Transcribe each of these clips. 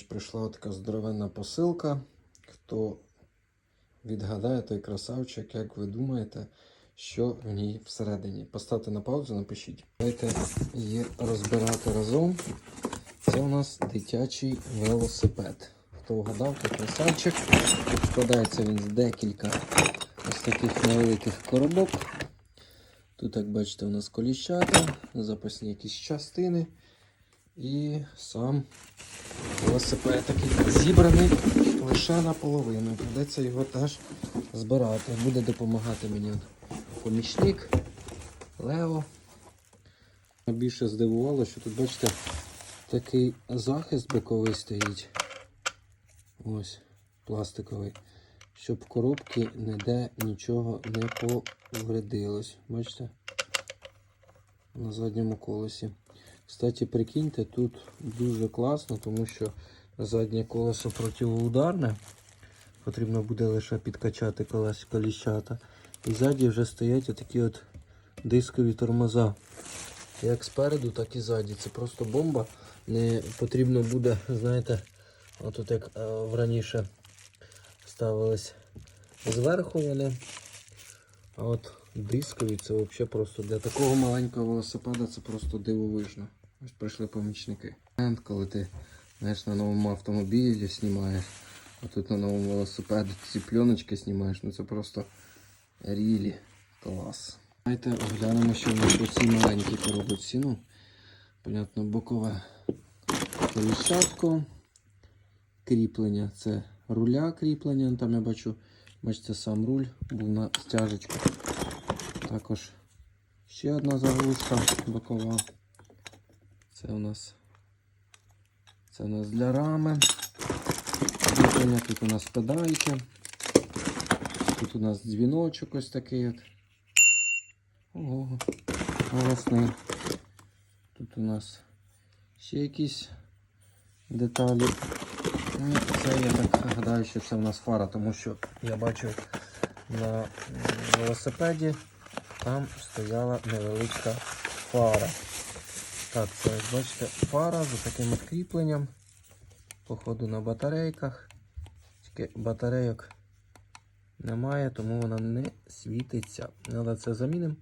Прийшла така здоровенна посилка. Хто відгадає той красавчик, як ви думаєте, що в ній всередині? Поставте на паузу, напишіть. Давайте її розбирати разом. Це у нас дитячий велосипед. Хто вгадав, той красавчик. Складається він з декілька ось таких невеликих коробок. Тут, як бачите, у нас коліщата, запасні якісь частини. І сам велосипед такий зібраний лише наполовину. Придеться його теж збирати. Буде допомагати мені помічник Лео. Більше здивувало, що тут, бачите, такий захист боковий стоїть. Ось, пластиковий. Щоб в коробці ніде нічого не повредилось. Бачите? На задньому колесі. Кстати, прикиньте, тут дуже класно, тому що заднє колесо противоударне. Потрібно буде лише підкачати колес коліщата. І ззаді вже стоять отакі от дискові тормоза. Як спереду, так і ззаді. Це просто бомба. Не потрібно буде, знаєте, отут як е, раніше ставились зверху вони. А от дискові це взагалі просто для такого маленького велосипеда це просто дивовижно. Ось прийшли помічники. Коли ти знаєш, на новому автомобілі знімаєш, а тут на новому велосипеді ці пленочки знімаєш, ну це просто рілі клас. Давайте оглянемо, що в нас у цій маленькій коробочці. Ну, понятно, бокове колісятко. Кріплення це руля кріплення. Там я бачу, бачите, сам руль був на стяжечку. Також ще одна заглушка бокова. Це у нас це у нас для рами. Тут у нас педальки. Тут у нас дзвіночок ось такий от. Ого, голосний. Тут у нас ще якісь деталі. Ну, це я так гадаю, що це в нас фара, тому що я бачу на велосипеді там стояла невеличка фара. Так, це ось бачите фара з таким кріпленням. Походу на батарейках. Тільки батарейок немає, тому вона не світиться. Але це замінимо.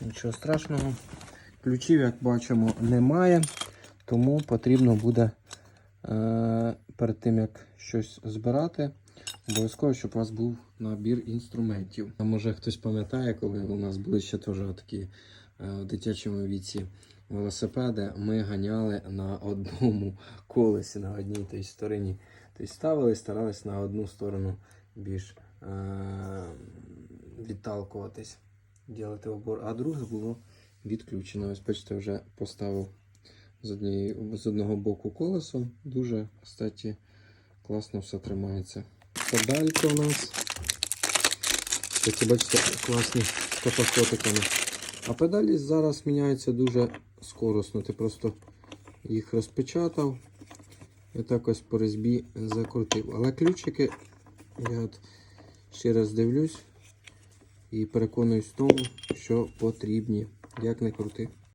Нічого страшного. Ключів, як бачимо, немає, тому потрібно буде е, перед тим, як щось збирати, обов'язково, щоб у вас був набір інструментів. А може хтось пам'ятає, коли у нас були ще теж такі е, в дитячому віці велосипеди, ми ганяли на одному колесі, на одній той стороні. Тобто ставили, старались на одну сторону більш е, відталкуватись, ділити обор, а друге було відключено. Ось бачите, вже поставив з, однієї, з одного боку колесо. Дуже, кстати, класно все тримається. Педалька у нас. Такі, бачите, класні з капоскотиками. А педалі зараз міняються дуже скоросно. Ти просто їх розпечатав і так ось по резьбі закрутив. Але ключики, я от ще раз дивлюсь і переконуюсь в тому, що потрібні. Як не крути.